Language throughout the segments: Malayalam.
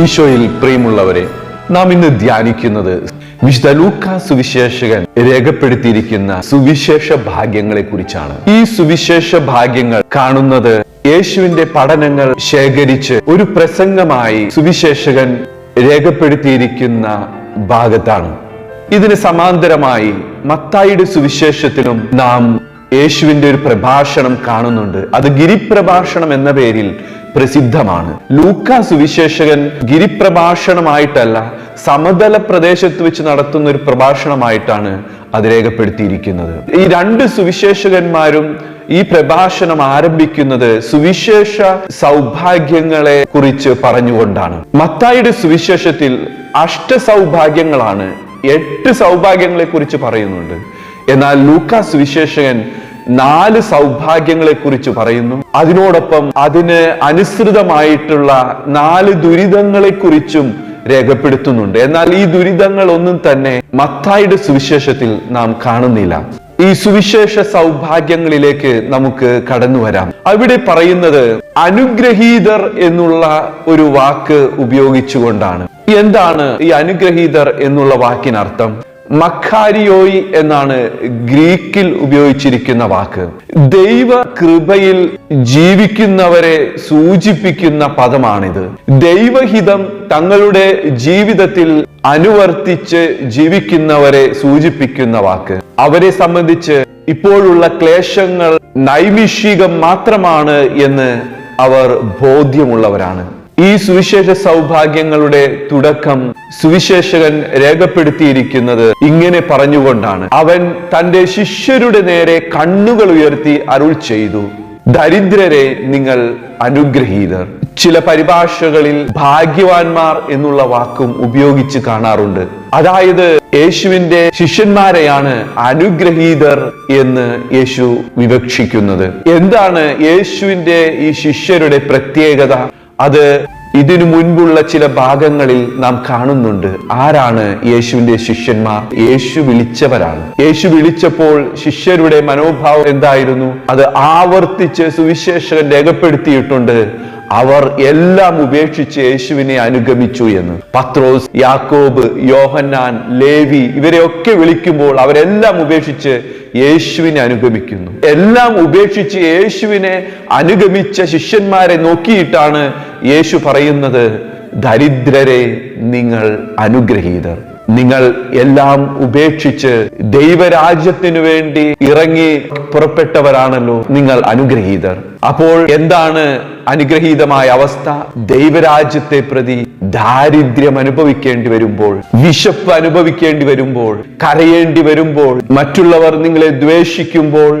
ഈശോയിൽ പ്രിയമുള്ളവരെ നാം ഇന്ന് ധ്യാനിക്കുന്നത് വിശുദ്ധ ലൂക്ക സുവിശേഷകൻ രേഖപ്പെടുത്തിയിരിക്കുന്ന സുവിശേഷ ഭാഗ്യങ്ങളെ കുറിച്ചാണ് ഈ സുവിശേഷ ഭാഗ്യങ്ങൾ കാണുന്നത് യേശുവിന്റെ പഠനങ്ങൾ ശേഖരിച്ച് ഒരു പ്രസംഗമായി സുവിശേഷകൻ രേഖപ്പെടുത്തിയിരിക്കുന്ന ഭാഗത്താണ്. ഇതിന് സമാന്തരമായി മത്തായിയുടെ സുവിശേഷത്തിലും നാം യേശുവിന്റെ ഒരു പ്രഭാഷണം കാണുന്നുണ്ട്. അത് ഗിരിപ്രഭാഷണം എന്ന പേരിൽ പ്രസിദ്ധമാണ്. ലൂക്ക സുവിശേഷകൻ ഗിരിപ്രഭാഷണമായിട്ടല്ല സമതല പ്രദേശത്ത് വെച്ച് നടത്തുന്ന ഒരു പ്രഭാഷണമായിട്ടാണ് അത് രേഖപ്പെടുത്തിയിരിക്കുന്നത്. ഈ രണ്ട് സുവിശേഷകന്മാരും ഈ പ്രഭാഷണം ആരംഭിക്കുന്നത് സുവിശേഷ സൗഭാഗ്യങ്ങളെ കുറിച്ച് പറഞ്ഞുകൊണ്ടാണ്. മത്തായിയുടെ സുവിശേഷത്തിൽ അഷ്ടസൗഭാഗ്യങ്ങളാണ് എട്ട് സൗഭാഗ്യങ്ങളെ കുറിച്ച് പറയുന്നുണ്ട്. എന്നാൽ ലൂക്കാസ് സുവിശേഷകൻ നാല് സൗഭാഗ്യങ്ങളെ കുറിച്ച് പറയുന്നു. അതിനോടൊപ്പം അതിന് അനുസൃതമായിട്ടുള്ള നാല് ദുരിതങ്ങളെ കുറിച്ചും രേഖപ്പെടുത്തുന്നുണ്ട്. എന്നാൽ ഈ ദുരിതങ്ങൾ ഒന്നും തന്നെ മത്തായിയുടെ സുവിശേഷത്തിൽ നാം കാണുന്നില്ല. ഈ സുവിശേഷ സൗഭാഗ്യങ്ങളിലേക്ക് നമുക്ക് കടന്നു വരാം. അവിടെ പറയുന്നത് അനുഗ്രഹീതർ എന്നുള്ള ഒരു വാക്ക് ഉപയോഗിച്ചുകൊണ്ടാണ്. എന്താണ് ഈ അനുഗ്രഹീതർ എന്നുള്ള വാക്കിനർത്ഥം? മക്കാരിയോയി എന്നാണ് ഗ്രീക്കിൽ ഉപയോഗിച്ചിരിക്കുന്ന വാക്ക്. ദൈവ കൃപയിൽ ജീവിക്കുന്നവരെ സൂചിപ്പിക്കുന്ന പദമാണിത്. ദൈവഹിതം തങ്ങളുടെ ജീവിതത്തിൽ അനുവർത്തിച്ച് ജീവിക്കുന്നവരെ സൂചിപ്പിക്കുന്ന വാക്ക്. അവരെ സംബന്ധിച്ച് ഇപ്പോഴുള്ള ക്ലേശങ്ങൾ നൈമിഷികം മാത്രമാണ് എന്ന് അവർ ബോധ്യമുള്ളവരാണ്. ഈ സുവിശേഷ സൗഭാഗ്യങ്ങളുടെ തുടക്കം സുവിശേഷകൻ രേഖപ്പെടുത്തിയിരിക്കുന്നത് ഇങ്ങനെ പറഞ്ഞുകൊണ്ടാണ്. അവൻ തന്റെ ശിഷ്യരുടെ നേരെ കണ്ണുകൾ ഉയർത്തി അരുൾ ചെയ്തു. ദരിദ്രരെ നിങ്ങൾ അനുഗ്രഹീതർ. ചില പരിഭാഷകളിൽ ഭാഗ്യവാന്മാർ എന്നുള്ള വാക്കും ഉപയോഗിച്ച് കാണാറുണ്ട്. അതായത് യേശുവിന്റെ ശിഷ്യന്മാരെയാണ് അനുഗ്രഹീതർ എന്ന് യേശു വിവക്ഷിക്കുന്നത്. എന്താണ് യേശുവിന്റെ ഈ ശിഷ്യരുടെ പ്രത്യേകത? അത് ഇതിനു മുൻപുള്ള ചില ഭാഗങ്ങളിൽ നാം കാണുന്നുണ്ട്. ആരാണ് യേശുവിന്റെ ശിഷ്യന്മാർ? യേശു വിളിച്ചവരാണ്. യേശു വിളിച്ചപ്പോൾ ശിഷ്യരുടെ മനോഭാവം എന്തായിരുന്നു? അത് ആവർത്തിച്ച് സുവിശേഷകൻ രേഖപ്പെടുത്തിയിട്ടുണ്ട്. അവർ എല്ലാം ഉപേക്ഷിച്ച് യേശുവിനെ അനുഗമിച്ചു എന്ന്. പത്രോസ് യാക്കോബ് യോഹന്നാൻ ലേവി ഇവരെയൊക്കെ വിളിക്കുമ്പോൾ അവരെല്ലാം ഉപേക്ഷിച്ച് യേശുവിനെ അനുഗമിക്കുന്നു. എല്ലാം ഉപേക്ഷിച്ച് യേശുവിനെ അനുഗമിച്ച ശിഷ്യന്മാരെ നോക്കിയിട്ടാണ് യേശു പറയുന്നത് ദരിദ്രരെ നിങ്ങൾ അനുഗ്രഹീതർ. നിങ്ങൾ എല്ലാം ഉപേക്ഷിച്ച് ദൈവരാജ്യത്തിനു വേണ്ടി ഇറങ്ങി പുറപ്പെട്ടവരാണല്ലോ നിങ്ങൾ അനുഗ്രഹീതർ. അപ്പോൾ എന്താണ് അനുഗ്രഹീതമായ അവസ്ഥ? ദൈവരാജ്യത്തെ പ്രതി ദാരിദ്ര്യം അനുഭവിക്കേണ്ടി വരുമ്പോൾ വിശപ്പ് അനുഭവിക്കേണ്ടി വരുമ്പോൾ കരയേണ്ടി വരുമ്പോൾ മറ്റുള്ളവർ നിങ്ങളെ ദ്വേഷിക്കുമ്പോൾ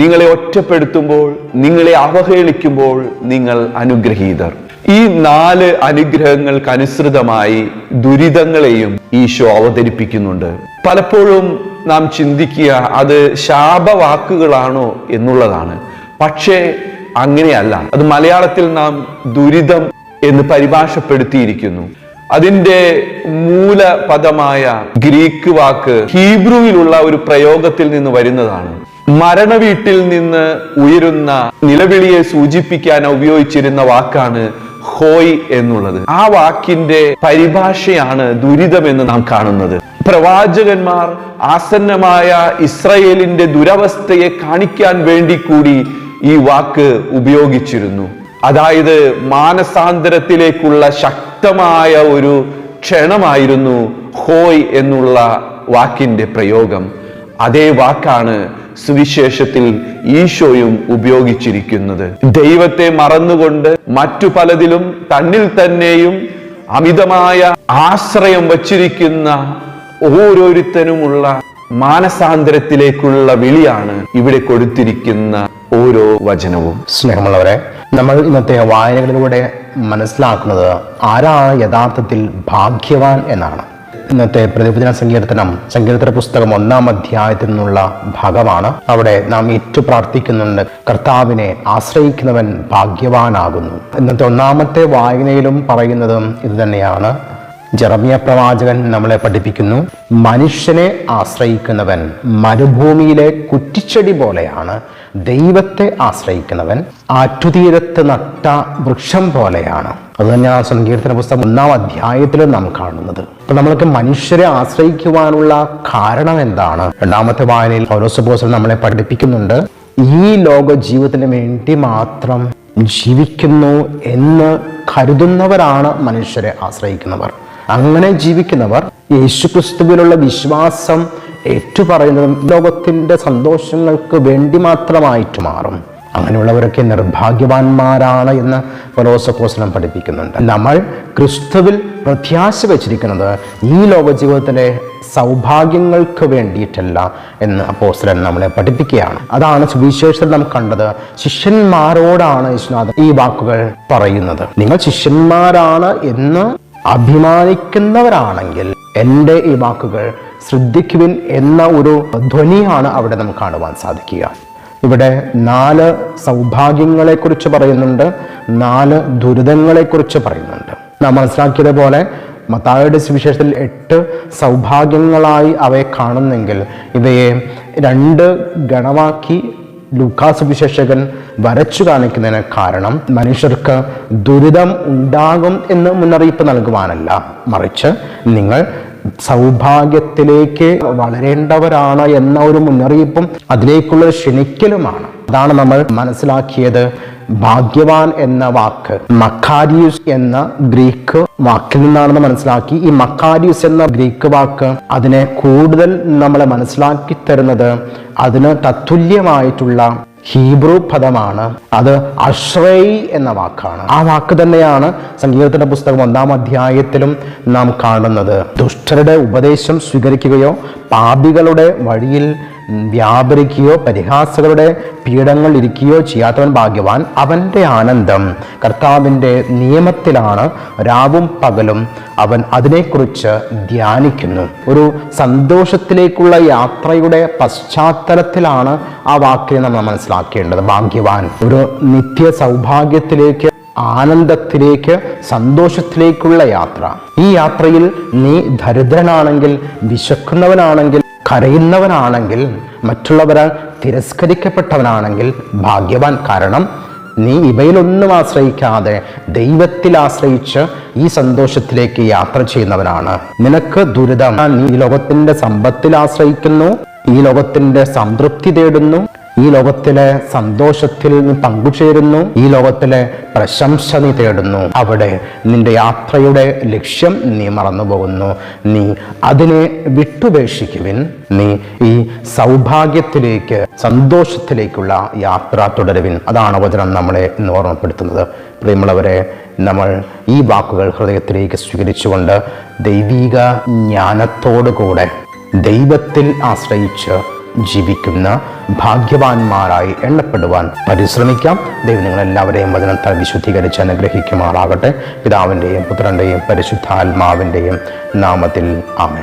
നിങ്ങളെ ഒറ്റപ്പെടുത്തുമ്പോൾ നിങ്ങളെ അവഹേളിക്കുമ്പോൾ നിങ്ങൾ അനുഗ്രഹീതർ. ഈ നാല് അനുഗ്രഹങ്ങൾക്ക് അനുസൃതമായി ദുരിതങ്ങളെയും ഈശോ അവതരിപ്പിക്കുന്നുണ്ട്. പലപ്പോഴും നാം ചിന്തിക്കുക അത് ശാപവാക്കുകളാണോ എന്നുള്ളതാണ്. പക്ഷേ അങ്ങനെയല്ല. അത് മലയാളത്തിൽ നാം ദുരിതം എന്ന് പരിഭാഷപ്പെടുത്തിയിരിക്കുന്നു. അതിന്റെ മൂലപദമായ ഗ്രീക്ക് വാക്ക് ഹീബ്രുവിലുള്ള ഒരു പ്രയോഗത്തിൽ നിന്ന് വരുന്നതാണ്. മരണവീട്ടിൽ നിന്ന് ഉയരുന്ന നിലവിളിയെ സൂചിപ്പിക്കാൻ ഉപയോഗിച്ചിരുന്ന വാക്കാണ് ഹോയ് എന്നുള്ളത് ആ വാക്കിന്റെ പരിഭാഷയാണ് ദുരിതം എന്ന് നാം കാണുന്നത്. പ്രവാചകന്മാർ ആസന്നമായ ഇസ്രയേലിന്റെ ദുരവസ്ഥയെ കാണിക്കാൻ വേണ്ടി കൂടി ഈ വാക്ക് ഉപയോഗിച്ചിരുന്നു. അതായത് മാനസാന്തരത്തിലേക്കുള്ള ശക്തമായ ഒരു ക്ഷണമായിരുന്നു ഹോയ് എന്നുള്ള വാക്കിന്റെ പ്രയോഗം. അതേ വാക്കാണ് സുവിശേഷത്തിൽ ഈശോയും ഉപയോഗിച്ചിരിക്കുന്നത്. ദൈവത്തെ മറന്നുകൊണ്ട് മറ്റു പലതിലും തന്നിൽ തന്നെയും അമിതമായ ആശ്രയം വച്ചിരിക്കുന്ന ഓരോരുത്തനുമുള്ള മാനസാന്തരത്തിലേക്കുള്ള വിളിയാണ് ഇവിടെ കൊടുത്തിരിക്കുന്ന ഓരോ വചനവും. സ്നേഹമുള്ളവരെ നമ്മൾ ഇന്നത്തെ വായനകളിലൂടെ മനസ്സിലാക്കുന്നത് ആരാണ് യഥാർത്ഥത്തിൽ ഭാഗ്യവാൻ എന്നാണ്. ഇന്നത്തെ പ്രതിപദിന സങ്കീർത്തനം സങ്കീർത്തന പുസ്തകം ഒന്നാം അധ്യായത്തിൽ നിന്നുള്ള ഭാഗമാണ്. അവിടെ നാം ഏറ്റു പ്രാർത്ഥിക്കുന്നുണ്ട് കർത്താവിനെ ആശ്രയിക്കുന്നവൻ ഭാഗ്യവാനാകുന്നു. ഇന്നത്തെ ഒന്നാമത്തെ വായനയിലും പറയുന്നതും ഇത് തന്നെയാണ്. ജെറമിയ പ്രവാചകൻ നമ്മളെ പഠിപ്പിക്കുന്നു മനുഷ്യനെ ആശ്രയിക്കുന്നവൻ മരുഭൂമിയിലെ കുറ്റിച്ചെടി പോലെയാണ്. ദൈവത്തെ ആശ്രയിക്കുന്നവൻ ആറ്റുതീരത്ത് നട്ട വൃക്ഷം പോലെയാണ്. അത് തന്നെയാണ് സങ്കീർത്തന പുസ്തകം ഒന്നാം അധ്യായത്തിൽ നാം കാണുന്നത്. അപ്പൊ നമ്മൾക്ക് മനുഷ്യരെ ആശ്രയിക്കുവാനുള്ള കാരണം എന്താണ്? രണ്ടാമത്തെ വായനയിൽ പൗരോസപോസൽ നമ്മളെ പഠിപ്പിക്കുന്നുണ്ട്. ഈ ലോക ജീവിതത്തിന് വേണ്ടി മാത്രം ജീവിക്കുന്നു എന്ന് കരുതുന്നവരാണ് മനുഷ്യരെ ആശ്രയിക്കുന്നവർ. അങ്ങനെ ജീവിക്കുന്നവർ യേശുക്രിസ്തുവിലുള്ള വിശ്വാസം ഏറ്റുപറയുന്നതും ലോകത്തിന്റെ സന്തോഷങ്ങൾക്ക് വേണ്ടി മാത്രമായിട്ട് മാറും. അങ്ങനെയുള്ളവരൊക്കെ നിർഭാഗ്യവാന്മാരാണ് എന്ന് ഫലോസഫോസനം പഠിപ്പിക്കുന്നുണ്ട്. നമ്മൾ ക്രിസ്തുവിൽ പ്രത്യാശ വച്ചിരിക്കുന്നത് ഈ ലോക ജീവിതത്തിലെ സൗഭാഗ്യങ്ങൾക്ക് വേണ്ടിയിട്ടല്ല എന്ന് അപ്പോസ്തലൻ നമ്മളെ പഠിപ്പിക്കുകയാണ്. അതാണ് സുവിശേഷത്തിൽ നാം കണ്ടത്. ശിഷ്യന്മാരോടാണ് യേശുനാഥൻ ഈ വാക്കുകൾ പറയുന്നത്. നിങ്ങൾ ശിഷ്യന്മാരാണ് എന്ന് അഭിമാനിക്കുന്നവരാണെങ്കിൽ എന്റെ ഈ വാക്കുകൾ ശ്രദ്ധിക്കുവിൻ എന്ന ഒരു ധ്വനിയാണ് അവിടെ നമുക്ക് കാണുവാൻ സാധിക്കുക. ഇവിടെ നാല് സൗഭാഗ്യങ്ങളെക്കുറിച്ച് പറയുന്നുണ്ട് നാല് ദുരിതങ്ങളെക്കുറിച്ച് പറയുന്നുണ്ട്. നാം മനസ്സിലാക്കിയത് പോലെ മത്തായുടെ സുവിശേഷത്തിൽ എട്ട് സൗഭാഗ്യങ്ങളായി അവയെ കാണുന്നെങ്കിൽ ഇവയെ രണ്ട് ഗണമാക്കി ലൂക്കാസ് സുവിശേഷകൻ വരച്ചു കാണിക്കുന്നതിന് കാരണം മനുഷ്യർക്ക് ദുരിതം ഉണ്ടാകും എന്ന് മുന്നറിയിപ്പ് നൽകുവാനല്ല. മറിച്ച് നിങ്ങൾ സൗഭാഗ്യത്തിലേക്ക് വളരേണ്ടവരാണ് എന്ന ഒരു മുന്നറിയിപ്പും അതിലേക്കുള്ള ക്ഷണിക്കലുമാണ്. അതാണ് നമ്മൾ മനസ്സിലാക്കിയത് ഭാഗ്യവാൻ എന്ന വാക്ക്. മക്കാരിയൂസ് എന്ന ഗ്രീക്ക് വാക്കിൽ നിന്നാണെന്ന് മനസ്സിലാക്കി. ഈ മക്കാരിയൂസ് എന്ന ഗ്രീക്ക് വാക്ക് അതിനെ കൂടുതൽ നമ്മളെ മനസ്സിലാക്കി തരുന്നത് അതിന് തത്തുല്യമായിട്ടുള്ള ഹീബ്രു പദമാണ്. അത് അഷ്റൈ എന്ന വാക്കാണ്. ആ വാക്ക് തന്നെയാണ് സംഗീതത്തിന്റെ പുസ്തകം ഒന്നാം അധ്യായത്തിലും നാം കാണുന്നത്. ദുഷ്ടരുടെ ഉപദേശം സ്വീകരിക്കുകയോ പാപികളുടെ വഴിയിൽ വ്യാപരിക്കുകയോ പരിഹാസകളുടെ പീഠങ്ങൾ ഇരിക്കുകയോ ചെയ്യാത്തവൻ ഭാഗ്യവാൻ അവന്റെ ആനന്ദം. കർത്താവിന്റെ നിയമത്തിലാണ് രാവും പകലും അവൻ അതിനെക്കുറിച്ച് ധ്യാനിക്കുന്നു. ഒരു സന്തോഷത്തിലേക്കുള്ള യാത്രയുടെ പശ്ചാത്തലത്തിലാണ് ആ വാക്കിനെ നമ്മൾ മനസ്സിലാക്കേണ്ടത്. ഭാഗ്യവാൻ ഒരു നിത്യ സൗഭാഗ്യത്തിലേക്ക് ആനന്ദത്തിലേക്ക് സന്തോഷത്തിലേക്കുള്ള യാത്ര. ഈ യാത്രയിൽ നീ ദരിദ്രനാണെങ്കിൽ വിശക്കുന്നവനാണെങ്കിൽ കരയുന്നവനാണെങ്കിൽ മറ്റുള്ളവരാൽ തിരസ്കരിക്കപ്പെട്ടവനാണെങ്കിൽ ഭാഗ്യവാൻ. കാരണം നീ ഇവയിലൊന്നും ആശ്രയിക്കാതെ ദൈവത്തിൽ ആശ്രയിച്ച് ഈ സന്തോഷത്തിലേക്ക് യാത്ര ചെയ്യുന്നവനാണ്. നിനക്ക് ദുരിതം. നീ ലോകത്തിന്റെ സമ്പത്തിൽ ആശ്രയിക്കുന്നു. ഈ ലോകത്തിന്റെ സംതൃപ്തി തേടുന്നു. ഈ ലോകത്തിലെ സന്തോഷത്തിൽ നീ പങ്കുചേരുന്നു. ഈ ലോകത്തിലെ പ്രശംസ നീ തേടുന്നു. അവിടെ നിന്റെ യാത്രയുടെ ലക്ഷ്യം നീ മറന്നുപോകുന്നു. നീ അതിനെ വിട്ടുപേക്ഷിക്കുവിൻ. നീ ഈ സൗഭാഗ്യത്തിലേക്ക് സന്തോഷത്തിലേക്കുള്ള യാത്ര തുടരുവിൻ. അതാണ് വചനം നമ്മളെ ഇന്ന് ഓർമ്മപ്പെടുത്തുന്നത്. പ്രിയമുള്ളവരെ നമ്മൾ ഈ വാക്കുകൾ ഹൃദയത്തിലേക്ക് സ്വീകരിച്ചുകൊണ്ട് ദൈവിക ദൈവീക ജ്ഞാനത്തോടുകൂടെ ദൈവത്തിൽ ആശ്രയിച്ച് ജീവിക്കുന്ന ഭാഗ്യവാന്മാരായി എണ്ണപ്പെടുവാൻ പരിശ്രമിക്കാം. ദൈവം നിങ്ങളെല്ലാവരെയും വചനത്താൽ വിശുദ്ധീകരിച്ച് അനുഗ്രഹിക്കുമാറാകട്ടെ. പിതാവിന്റെയും പുത്രന്റെയും പരിശുദ്ധാത്മാവിന്റെയും നാമത്തിൽ ആമേ